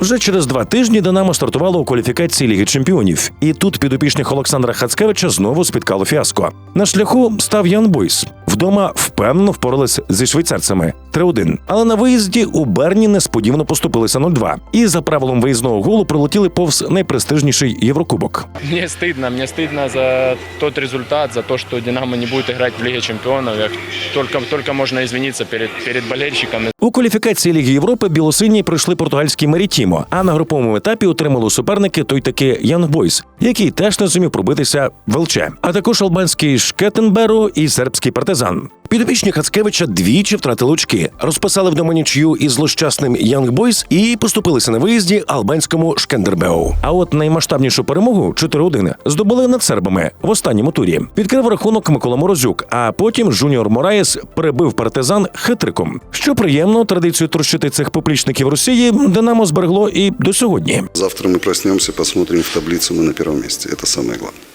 Вже через два тижні Динамо стартувало у кваліфікації Ліги Чемпіонів, і тут підопічних Олександра Хацкевича знову спіткало фіаско. На шляху став Ян Бойс. Вдома впевнено впорались зі швейцарцями 3-1. Але на виїзді у Берні несподівано поступилися 0-2. І за правилом виїзного голу пролетіли повз найпрестижніший Єврокубок. Мне стыдно, мне стыдно за тот результат, за то, что Динамо не будет играть в Лиге Чемпионов. Я только, только можно извиниться перед, перед болельщиками. У кваліфікації Ліги Європи білосині пройшли португальський Марітімо, а на груповому етапі отримали суперники той таки Янг Бойс, який теж не зумів пробитися в ЛЧ, а також албанський Шкетенберу і сербський партизан. Підопічні Хацкевича двічі втратили очки, розписали вдома нічию із злощасним Янг Бойс і поступилися на виїзді албанському Шкендербеу. А от наймасштабнішу перемогу 4-1 здобули над сербами в останньому турі. Відкрив рахунок Микола Морозюк, а потім Жуніор Мораєс перебив партизан хитриком. Що приємно, традицію трощити цих поплічників Росії Динамо зберегло і до сьогодні. Завтра мы проснемся, посмотрим в таблицу, мы на первом месте. Это самое главное.